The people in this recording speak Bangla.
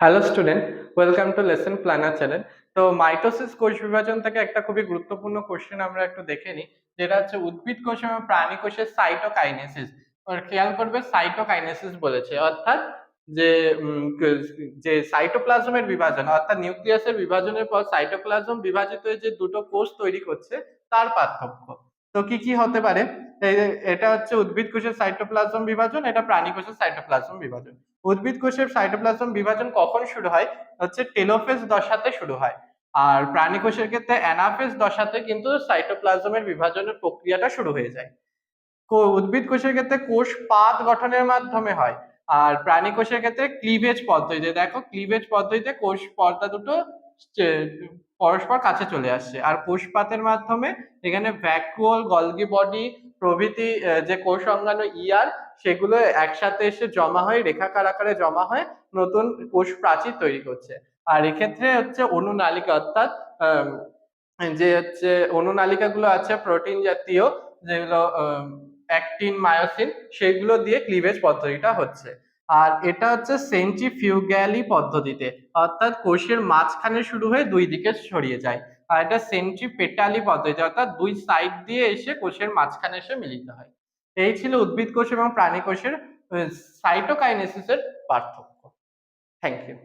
Hello student welcome to lesson planner channel তো মাইটোসিস কোষ বিভাজন থেকে একটা খুবই গুরুত্বপূর্ণ কোশ্চেন আমরা একটু দেখে নিই, যেটা হচ্ছে উদ্ভিদ কোষ এবং প্রাণী কোষের সাইটোকাইনেসিস খেয়াল করবে সাইটোকাইনেসিস বলেছে। অর্থাৎ যে যে সাইটোপ্লাজমের বিভাজন, অর্থাৎ নিউক্লিয়াসের বিভাজনের পর সাইটোপ্লাজম বিভাজিত হয়ে যে দুটো কোষ তৈরি করছে, তার পার্থক্য। তো কি কি হতে পারে? এটা হচ্ছে উদ্ভিদ কোষের সাইটোপ্লাজম বিভাজন, এটা প্রাণী কোষের সাইটোপ্লাজম বিভাজন। উদ্ভিদ কোষের সাইটোপ্লাজম বিভাজন কখন শুরু হয়? হচ্ছে টেলোফেজ দশাতে শুরু হয়। আর প্রাণী কোষের ক্ষেত্রে অ্যানাফেজ দশাতে কিন্তু সাইটোপ্লাজমের বিভাজনের প্রক্রিয়াটা শুরু হয়ে যায়। উদ্ভিদ কোষের ক্ষেত্রে কোষ পাত গঠনের মাধ্যমে হয়। আর প্রাণী কোষের ক্ষেত্রে ক্লিভেজ পদ্ধতিতে, দেখো ক্লিভেজ পদ্ধতিতে কোষ পর্দা দুটো পরস্পর কাছে চলে আসছে। আর কোষ পাতের মাধ্যমে এখানে ভ্যাকুয়াল গলগি বডি প্রভৃতি যে কোষ অঙ্গাণু ইয়ার, সেগুলো একসাথে এসে জমা হয়ে, রেখাকার আকারে জমা হয় নতুন কোষ প্রাচীর তৈরি করছে। আর এক্ষেত্রে হচ্ছে অনুনালিকা অর্থাৎ যে হচ্ছে অনুনালিকাগুলো আছে, প্রোটিন জাতীয়, যেগুলো অ্যাক্টিন, মায়োসিন, সেগুলো দিয়ে ক্লিভেজ পদ্ধতিটা হচ্ছে। আর এটা হচ্ছে সেন্ট্রিফিউগ্যালি পদ্ধতিতে, অর্থাৎ কোষের মাঝখানে শুরু হয়ে দুই দিকে ছড়িয়ে যায়। আর এটা সেন্ট্রিপেটালি পদ্ধতি অর্থাৎ দুই সাইড দিয়ে এসে কোষের মাঝখানে এসে মিলিত হয়। এই ছিল উদ্ভিদ কোষ এবং প্রাণী কোষের সাইটোকাইনেসিসের পার্থক্য। Thank you